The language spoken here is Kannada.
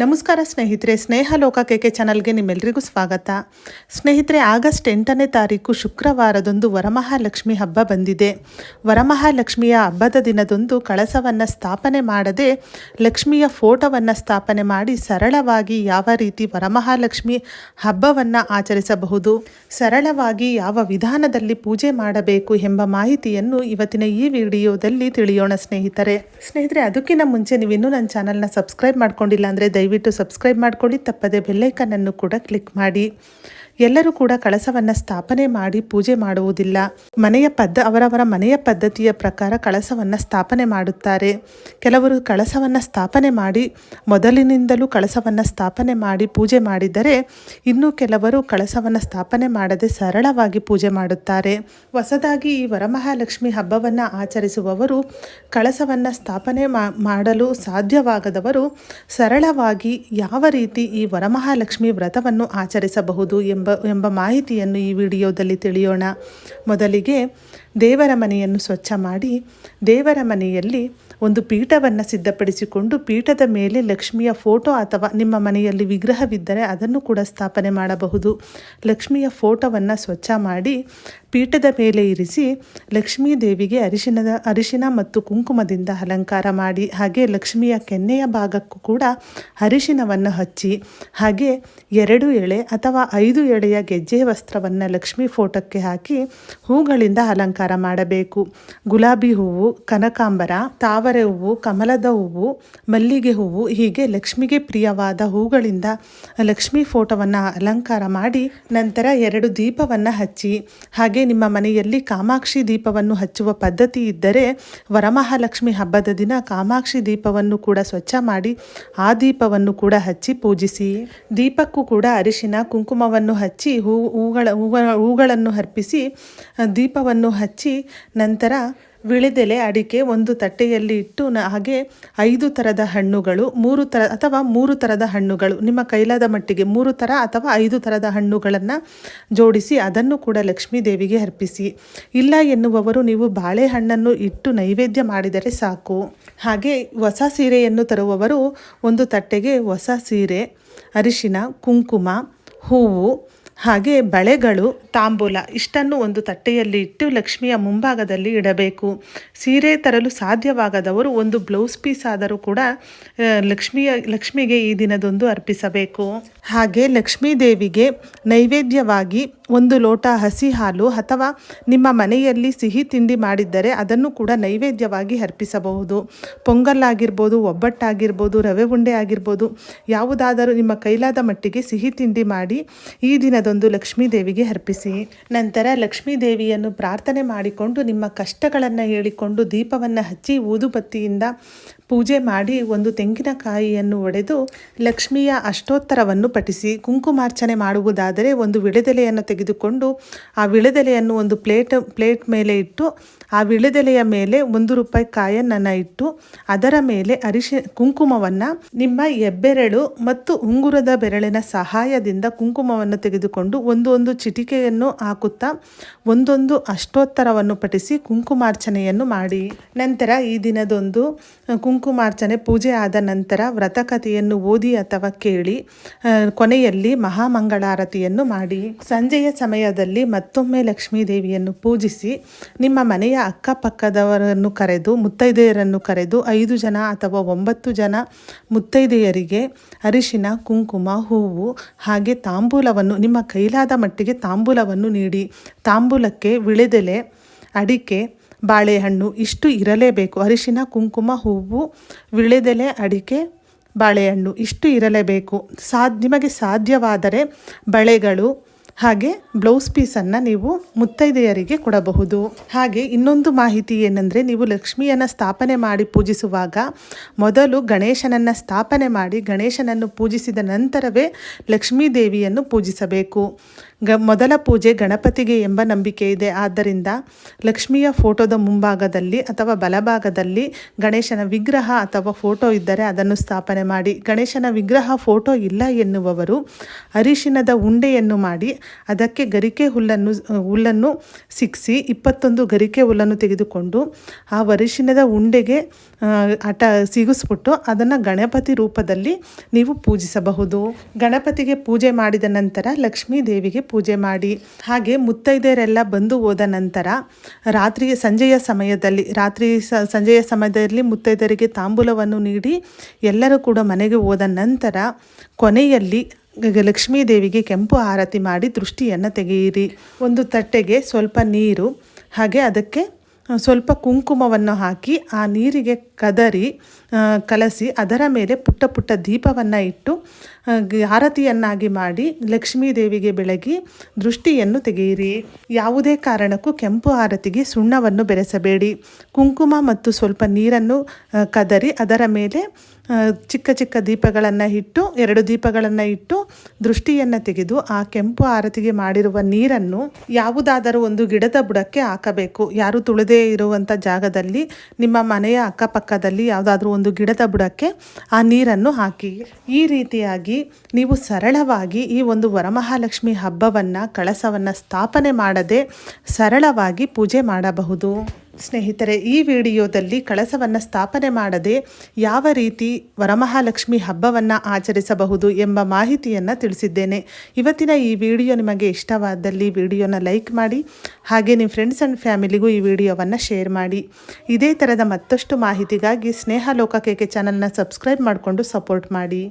ನಮಸ್ಕಾರ ಸ್ನೇಹಿತರೆ, ಸ್ನೇಹ ಲೋಕ ಕೆಕೆ ಚಾನಲ್ಗೆ ನಿಮ್ಮೆಲ್ಲರಿಗೂ ಸ್ವಾಗತ. ಸ್ನೇಹಿತರೆ, ಆಗಸ್ಟ್ ಎಂಟನೇ ತಾರೀಕು ಶುಕ್ರವಾರದೊಂದು ವರಮಹಾಲಕ್ಷ್ಮಿ ಹಬ್ಬ ಬಂದಿದೆ. ವರಮಹಾಲಕ್ಷ್ಮಿಯ ಹಬ್ಬದ ದಿನದಂದು ಕಳಸವನ್ನು ಸ್ಥಾಪನೆ ಮಾಡದೆ ಲಕ್ಷ್ಮಿಯ ಫೋಟೋವನ್ನು ಸ್ಥಾಪನೆ ಮಾಡಿ ಸರಳವಾಗಿ ಯಾವ ರೀತಿ ವರಮಹಾಲಕ್ಷ್ಮಿ ಹಬ್ಬವನ್ನು ಆಚರಿಸಬಹುದು, ಸರಳವಾಗಿ ಯಾವ ವಿಧಾನದಲ್ಲಿ ಪೂಜೆ ಮಾಡಬೇಕು ಎಂಬ ಮಾಹಿತಿಯನ್ನು ಇವತ್ತಿನ ಈ ವಿಡಿಯೋದಲ್ಲಿ ತಿಳಿಯೋಣ ಸ್ನೇಹಿತರೆ. ಸ್ನೇಹಿತರೆ, ಅದಕ್ಕಿಂತ ಮುಂಚೆ ನೀವಿನ್ನೂ ನನ್ನ ಚಾನಲ್ನ ಸಬ್ಸ್ಕ್ರೈಬ್ ಮಾಡ್ಕೊಂಡಿಲ್ಲ ಅಂದರೆ ಸಬ್ಸ್ಕ್ರೈಬ್ ಮಾಡ್ಕೊಳ್ಳಿ ತಪ್ಪದೆ ಬೆಲ್ಲೈಕನನ್ನು ಕೂಡ ಕ್ಲಿಕ್ ಮಾಡಿ. ಎಲ್ಲರೂ ಕೂಡ ಕಳಸವನ್ನು ಸ್ಥಾಪನೆ ಮಾಡಿ ಪೂಜೆ ಮಾಡುವುದಿಲ್ಲ. ಮನೆಯ ಪದ್ಧ ಅವರವರ ಮನೆಯ ಪದ್ಧತಿಯ ಪ್ರಕಾರ ಕಳಸವನ್ನು ಸ್ಥಾಪನೆ ಮಾಡುತ್ತಾರೆ. ಕೆಲವರು ಕಳಸವನ್ನು ಸ್ಥಾಪನೆ ಮಾಡಿ, ಮೊದಲಿನಿಂದಲೂ ಕಳಸವನ್ನು ಸ್ಥಾಪನೆ ಮಾಡಿ ಪೂಜೆ ಮಾಡಿದರೆ, ಇನ್ನು ಕೆಲವರು ಕಳಸವನ್ನು ಸ್ಥಾಪನೆ ಮಾಡದೆ ಸರಳವಾಗಿ ಪೂಜೆ ಮಾಡುತ್ತಾರೆ. ಹೊಸದಾಗಿ ಈ ವರಮಹಾಲಕ್ಷ್ಮಿ ಹಬ್ಬವನ್ನು ಆಚರಿಸುವವರು ಕಳಸವನ್ನು ಸ್ಥಾಪನೆ ಮಾಡಲು ಸಾಧ್ಯವಾಗದವರು ಸರಳವಾಗಿ ಯಾವ ರೀತಿ ಈ ವರಮಹಾಲಕ್ಷ್ಮಿ ವ್ರತವನ್ನು ಆಚರಿಸಬಹುದು ಎಂಬ ಎಂಬ ಮಾಹಿತಿಯನ್ನು ಈ ವಿಡಿಯೋದಲ್ಲಿ ತಿಳಿಯೋಣ. ಮೊದಲಿಗೆ ದೇವರ ಮನೆಯನ್ನು ಸ್ವಚ್ಛ ಮಾಡಿ, ದೇವರ ಮನೆಯಲ್ಲಿ ಒಂದು ಪೀಠವನ್ನು ಸಿದ್ಧಪಡಿಸಿಕೊಂಡು ಪೀಠದ ಮೇಲೆ ಲಕ್ಷ್ಮಿಯ ಫೋಟೋ ಅಥವಾ ನಿಮ್ಮ ಮನೆಯಲ್ಲಿ ವಿಗ್ರಹವಿದ್ದರೆ ಅದನ್ನು ಕೂಡ ಸ್ಥಾಪನೆ ಮಾಡಬಹುದು. ಲಕ್ಷ್ಮಿಯ ಫೋಟೋವನ್ನು ಸ್ವಚ್ಛ ಮಾಡಿ ಪೀಠದ ಮೇಲೆ ಇರಿಸಿ ಲಕ್ಷ್ಮೀ ದೇವಿಗೆ ಅರಿಶಿಣದ ಅರಿಶಿನ ಮತ್ತು ಕುಂಕುಮದಿಂದ ಅಲಂಕಾರ ಮಾಡಿ, ಹಾಗೆ ಲಕ್ಷ್ಮಿಯ ಕೆನ್ನೆಯ ಭಾಗಕ್ಕೂ ಕೂಡ ಅರಿಶಿನವನ್ನು ಹಚ್ಚಿ, ಹಾಗೆ ಎರಡು ಎಳೆ ಅಥವಾ ಐದು ಎಳೆಯ ಗೆಜ್ಜೆ ವಸ್ತ್ರವನ್ನು ಲಕ್ಷ್ಮಿ ಫೋಟೋಕ್ಕೆ ಹಾಕಿ ಹೂಗಳಿಂದ ಅಲಂಕಾರ ಮಾಡಬೇಕು. ಗುಲಾಬಿ ಹೂವು, ಕನಕಾಂಬರ, ತಾವರೆ ಹೂವು, ಕಮಲದ ಹೂವು, ಮಲ್ಲಿಗೆ ಹೂವು, ಹೀಗೆ ಲಕ್ಷ್ಮಿಗೆ ಪ್ರಿಯವಾದ ಹೂಗಳಿಂದ ಲಕ್ಷ್ಮಿ ಫೋಟೋವನ್ನು ಅಲಂಕಾರ ಮಾಡಿ ನಂತರ ಎರಡು ದೀಪವನ್ನು ಹಚ್ಚಿ, ಹಾಗೆ ನಿಮ್ಮ ಮನೆಯಲ್ಲಿ ಕಾಮಾಕ್ಷಿ ದೀಪವನ್ನು ಹಚ್ಚುವ ಪದ್ಧತಿ ಇದ್ದರೆ ವರಮಹಾಲಕ್ಷ್ಮಿ ಹಬ್ಬದ ದಿನ ಕಾಮಾಕ್ಷಿ ದೀಪವನ್ನು ಕೂಡ ಸ್ವಚ್ಛ ಮಾಡಿ ಆ ದೀಪವನ್ನು ಕೂಡ ಹಚ್ಚಿ ಪೂಜಿಸಿ. ದೀಪಕ್ಕೂ ಕೂಡ ಅರಿಶಿನ, ಕುಂಕುಮವನ್ನು ಹಚ್ಚಿ ಹೂ ಹೂಗಳ ಹೂಗಳನ್ನು ಅರ್ಪಿಸಿ ದೀಪವನ್ನು ಹಚ್ಚಿ ನಂತರ ವಿಳೆದೆಲೆ ಅಡಿಕೆ ಒಂದು ತಟ್ಟೆಯಲ್ಲಿ ಇಟ್ಟು ಹಾಗೆ ಐದು ಥರದ ಹಣ್ಣುಗಳು, ಮೂರು ಥರ ಅಥವಾ ಮೂರು ಥರದ ಹಣ್ಣುಗಳು, ನಿಮ್ಮ ಕೈಲಾದ ಮಟ್ಟಿಗೆ ಮೂರು ಥರ ಅಥವಾ ಐದು ಥರದ ಹಣ್ಣುಗಳನ್ನು ಜೋಡಿಸಿ ಅದನ್ನು ಕೂಡ ಲಕ್ಷ್ಮೀ ದೇವಿಗೆ ಅರ್ಪಿಸಿ. ಇಲ್ಲ ಎನ್ನುವವರು ನೀವು ಬಾಳೆಹಣ್ಣನ್ನು ಇಟ್ಟು ನೈವೇದ್ಯ ಮಾಡಿದರೆ ಸಾಕು. ಹಾಗೆ ಹೊಸ ಸೀರೆಯನ್ನು ತರುವವರು ಒಂದು ತಟ್ಟೆಗೆ ಹೊಸ ಸೀರೆ, ಅರಿಶಿನ, ಕುಂಕುಮ, ಹೂವು ಹಾಗೆ ಬಳೆಗಳು, ತಾಂಬೂಲ ಇಷ್ಟನ್ನು ಒಂದು ತಟ್ಟೆಯಲ್ಲಿ ಇಟ್ಟು ಲಕ್ಷ್ಮಿಯ ಮುಂಭಾಗದಲ್ಲಿ ಇಡಬೇಕು. ಸೀರೆ ತರಲು ಸಾಧ್ಯವಾಗದವರು ಒಂದು ಬ್ಲೌಸ್ ಪೀಸ್ ಆದರೂ ಕೂಡ ಲಕ್ಷ್ಮಿಯ, ಲಕ್ಷ್ಮಿಗೆ ಈ ದಿನದೊಂದು ಅರ್ಪಿಸಬೇಕು. ಹಾಗೆ ಲಕ್ಷ್ಮೀ ದೇವಿಗೆ ನೈವೇದ್ಯವಾಗಿ ಒಂದು ಲೋಟ ಹಸಿ ಹಾಲು ಅಥವಾ ನಿಮ್ಮ ಮನೆಯಲ್ಲಿ ಸಿಹಿ ತಿಂಡಿ ಮಾಡಿದ್ದರೆ ಅದನ್ನು ಕೂಡ ನೈವೇದ್ಯವಾಗಿ ಅರ್ಪಿಸಬಹುದು. ಪೊಂಗಲ್ ಆಗಿರ್ಬೋದು, ಒಬ್ಬಟ್ಟಾಗಿರ್ಬೋದು, ರವೆ ಉಂಡೆ ಆಗಿರ್ಬೋದು, ಯಾವುದಾದರೂ ನಿಮ್ಮ ಕೈಲಾದ ಮಟ್ಟಿಗೆ ಸಿಹಿ ತಿಂಡಿ ಮಾಡಿ ಈ ದಿನದೊಂದು ಲಕ್ಷ್ಮೀದೇವಿಗೆ ಅರ್ಪಿಸಿ. ನಂತರ ಲಕ್ಷ್ಮೀ ದೇವಿಯನ್ನು ಪ್ರಾರ್ಥನೆ ಮಾಡಿಕೊಂಡು ನಿಮ್ಮ ಕಷ್ಟಗಳನ್ನು ಹೇಳಿಕೊಂಡು ದೀಪವನ್ನು ಹಚ್ಚಿ ಊದುಬತ್ತಿಯಿಂದ ಪೂಜೆ ಮಾಡಿ ಒಂದು ತೆಂಗಿನಕಾಯಿಯನ್ನು ಒಡೆದು ಲಕ್ಷ್ಮಿಯ ಅಷ್ಟೋತ್ತರವನ್ನು ಪಠಿಸಿ. ಕುಂಕುಮಾರ್ಚನೆ ಮಾಡುವುದಾದರೆ ಒಂದು ವಿಳೆದೆಲೆಯನ್ನು ತೆಗೆದುಕೊಂಡು ಆ ವಿಳೆದೆಲೆಯನ್ನು ಒಂದು ಪ್ಲೇಟ್ ಪ್ಲೇಟ್ ಮೇಲೆ ಇಟ್ಟು ಆ ವಿಳೆದೆಲೆಯ ಮೇಲೆ ಒಂದು ರೂಪಾಯಿ ಕಾಯನ್ನನ್ನು ಇಟ್ಟು ಅದರ ಮೇಲೆ ಅರಿಶಿ ಕುಂಕುಮವನ್ನು ನಿಮ್ಮ ಹೆಬ್ಬೆರಳು ಮತ್ತು ಉಂಗುರದ ಬೆರಳಿನ ಸಹಾಯದಿಂದ ಕುಂಕುಮವನ್ನು ತೆಗೆದುಕೊಂಡು ಒಂದು ಒಂದು ಚಿಟಿಕೆಯನ್ನು ಹಾಕುತ್ತಾ ಒಂದೊಂದು ಅಷ್ಟೋತ್ತರವನ್ನು ಪಠಿಸಿ ಕುಂಕುಮಾರ್ಚನೆಯನ್ನು ಮಾಡಿ. ನಂತರ ಈ ದಿನದೊಂದು ಕುಂಕುಮಾರ್ಚನೆ ಪೂಜೆ ಆದ ನಂತರ ವ್ರತಕಥೆಯನ್ನು ಓದಿ ಅಥವಾ ಕೇಳಿ ಕೊನೆಯಲ್ಲಿ ಮಹಾಮಂಗಳಾರತಿಯನ್ನು ಮಾಡಿ. ಸಂಜೆಯ ಸಮಯದಲ್ಲಿ ಮತ್ತೊಮ್ಮೆ ಲಕ್ಷ್ಮೀ ದೇವಿಯನ್ನು ಪೂಜಿಸಿ, ನಿಮ್ಮ ಮನೆಯ ಅಕ್ಕಪಕ್ಕದವರನ್ನು ಕರೆದು, ಮುತ್ತೈದೆಯರನ್ನು ಕರೆದು, ಐದು ಜನ ಅಥವಾ ಒಂಬತ್ತು ಜನ ಮುತ್ತೈದೆಯರಿಗೆ ಅರಿಶಿನ, ಕುಂಕುಮ, ಹೂವು ಹಾಗೆ ತಾಂಬೂಲವನ್ನು ನಿಮ್ಮ ಕೈಲಾದ ಮಟ್ಟಿಗೆ ತಾಂಬೂಲವನ್ನು ನೀಡಿ, ತಾಂಬೂಲಕ್ಕೆ ವಿಳೆದೆಲೆ, ಅಡಿಕೆ, ಬಾಳೆಹಣ್ಣು ಇಷ್ಟು ಇರಲೇಬೇಕು. ಅರಿಶಿನ, ಕುಂಕುಮ, ಹೂವು, ವಿಳೆದೆಲೆ, ಅಡಿಕೆ, ಬಾಳೆಹಣ್ಣು ಇಷ್ಟು ಇರಲೇಬೇಕು. ಸಾ ನಿಮಗೆ ಸಾಧ್ಯವಾದರೆ ಬಳೆಗಳು ಹಾಗೆ ಬ್ಲೌಸ್ ಪೀಸನ್ನು ನೀವು ಮುತ್ತೈದೆಯರಿಗೆ ಕೊಡಬಹುದು. ಹಾಗೆ ಇನ್ನೊಂದು ಮಾಹಿತಿ ಏನಂದರೆ ನೀವು ಲಕ್ಷ್ಮಿಯನ್ನು ಸ್ಥಾಪನೆ ಮಾಡಿ ಪೂಜಿಸುವಾಗ ಮೊದಲು ಗಣೇಶನನ್ನು ಸ್ಥಾಪನೆ ಮಾಡಿ ಗಣೇಶನನ್ನು ಪೂಜಿಸಿದ ನಂತರವೇ ಲಕ್ಷ್ಮೀ ದೇವಿಯನ್ನು ಪೂಜಿಸಬೇಕು. ಗ, ಮೊದಲ ಪೂಜೆ ಗಣಪತಿಗೆ ಎಂಬ ನಂಬಿಕೆ ಇದೆ. ಆದ್ದರಿಂದ ಲಕ್ಷ್ಮಿಯ ಫೋಟೋದ ಮುಂಭಾಗದಲ್ಲಿ ಅಥವಾ ಬಲಭಾಗದಲ್ಲಿ ಗಣೇಶನ ವಿಗ್ರಹ ಅಥವಾ ಫೋಟೋ ಇದ್ದರೆ ಅದನ್ನು ಸ್ಥಾಪನೆ ಮಾಡಿ. ಗಣೇಶನ ವಿಗ್ರಹ, ಫೋಟೋ ಇಲ್ಲ ಎನ್ನುವವರು ಅರಿಶಿನದ ಉಂಡೆಯನ್ನು ಮಾಡಿ ಅದಕ್ಕೆ ಗರಿಕೆ ಹುಲ್ಲನ್ನು ಹುಲ್ಲನ್ನು ಸಿಕ್ಕಿಸಿ ಇಪ್ಪತ್ತೊಂದು ಗರಿಕೆ ಹುಲ್ಲನ್ನು ತೆಗೆದುಕೊಂಡು ಆ ಅರಿಶಿನದ ಉಂಡೆಗೆ ಅಟ, ಸಿಗಿಸ್ಬಿಟ್ಟು ಅದನ್ನು ಗಣಪತಿ ರೂಪದಲ್ಲಿ ನೀವು ಪೂಜಿಸಬಹುದು. ಗಣಪತಿಗೆ ಪೂಜೆ ಮಾಡಿದ ನಂತರ ಲಕ್ಷ್ಮೀ ದೇವಿಗೆ ಪೂಜೆ ಮಾಡಿ. ಹಾಗೆ ಮುತ್ತೈದೆಯರೆಲ್ಲ ಬಂದು ಹೋದ ನಂತರ ರಾತ್ರಿ ಸಂಜೆಯ ಸಮಯದಲ್ಲಿ, ರಾತ್ರಿ ಸಂಜೆಯ ಸಮಯದಲ್ಲಿ ಮುತ್ತೈದೆಯರಿಗೆ ತಾಂಬೂಲವನ್ನು ನೀಡಿ ಎಲ್ಲರೂ ಕೂಡ ಮನೆಗೆ ಹೋದ ನಂತರ ಕೊನೆಯಲ್ಲಿ ಲಕ್ಷ್ಮೀ ದೇವಿಗೆ ಕೆಂಪು ಆರತಿ ಮಾಡಿ ದೃಷ್ಟಿಯನ್ನು ತೆಗೆಯಿರಿ. ಒಂದು ತಟ್ಟೆಗೆ ಸ್ವಲ್ಪ ನೀರು, ಹಾಗೆ ಅದಕ್ಕೆ ಸ್ವಲ್ಪ ಕುಂಕುಮವನ್ನು ಹಾಕಿ ಆ ನೀರಿಗೆ ಕದರಿ ಕಲಸಿ ಅದರ ಮೇಲೆ ಪುಟ್ಟ ಪುಟ್ಟ ದೀಪವನ್ನು ಇಟ್ಟು ಆರತಿಯನ್ನಾಗಿ ಮಾಡಿ ಲಕ್ಷ್ಮೀ ದೇವಿಗೆ ಬೆಳಗಿ ದೃಷ್ಟಿಯನ್ನು ತೆಗೆಯಿರಿ. ಯಾವುದೇ ಕಾರಣಕ್ಕೂ ಕೆಂಪು ಆರತಿಗೆ ಸುಣ್ಣವನ್ನು ಬೆರೆಸಬೇಡಿ. ಕುಂಕುಮ ಮತ್ತು ಸ್ವಲ್ಪ ನೀರನ್ನು ಕದರಿ ಅದರ ಮೇಲೆ ಚಿಕ್ಕ ಚಿಕ್ಕ ದೀಪಗಳನ್ನು ಇಟ್ಟು, ಎರಡು ದೀಪಗಳನ್ನು ಇಟ್ಟು ದೃಷ್ಟಿಯನ್ನು ತೆಗೆದು ಆ ಕೆಂಪು ಆರತಿಗೆ ಮಾಡಿರುವ ನೀರನ್ನು ಯಾವುದಾದರೂ ಒಂದು ಗಿಡದ ಬುಡಕ್ಕೆ ಹಾಕಬೇಕು. ಯಾರು ತುಳಿದೇ ಇರುವಂಥ ಜಾಗದಲ್ಲಿ ನಿಮ್ಮ ಮನೆಯ ಅಕ್ಕಪಕ್ಕದಲ್ಲಿ ಯಾವುದಾದ್ರೂ ಒಂದು ಗಿಡದ ಬುಡಕ್ಕೆ ಆ ನೀರನ್ನು ಹಾಕಿ. ಈ ರೀತಿಯಾಗಿ ನೀವು ಸರಳವಾಗಿ ಈ ಒಂದು ವರಮಹಾಲಕ್ಷ್ಮಿ ಹಬ್ಬವನ್ನು, ಕಳಸವನ್ನು ಸ್ಥಾಪನೆ ಮಾಡದೆ ಸರಳವಾಗಿ ಪೂಜೆ ಮಾಡಬಹುದು. ಸ್ನೇಹಿತರೆ, ಈ ವಿಡಿಯೋದಲ್ಲಿ ಕಳಸವನ್ನು ಸ್ಥಾಪನೆ ಮಾಡದೆ ಯಾವ ರೀತಿ ವರಮಹಾಲಕ್ಷ್ಮಿ ಹಬ್ಬವನ್ನು ಆಚರಿಸಬಹುದು ಎಂಬ ಮಾಹಿತಿಯನ್ನು ತಿಳಿಸಿದ್ದೇನೆ. ಇವತ್ತಿನ ಈ ವಿಡಿಯೋ ನಿಮಗೆ ಇಷ್ಟವಾದಲ್ಲಿ ವಿಡಿಯೋನ ಲೈಕ್ ಮಾಡಿ, ಹಾಗೆ ನಿಮ್ಮ ಫ್ರೆಂಡ್ಸ್ ಆ್ಯಂಡ್ ಫ್ಯಾಮಿಲಿಗೂ ಈ ವಿಡಿಯೋವನ್ನು ಶೇರ್ ಮಾಡಿ. ಇದೇ ಥರದ ಮತ್ತಷ್ಟು ಮಾಹಿತಿಗಾಗಿ ಸ್ನೇಹ ಲೋಕ ಕೆ ಚಾನಲ್ನ ಸಬ್ಸ್ಕ್ರೈಬ್ ಮಾಡಿಕೊಂಡು ಸಪೋರ್ಟ್ ಮಾಡಿ.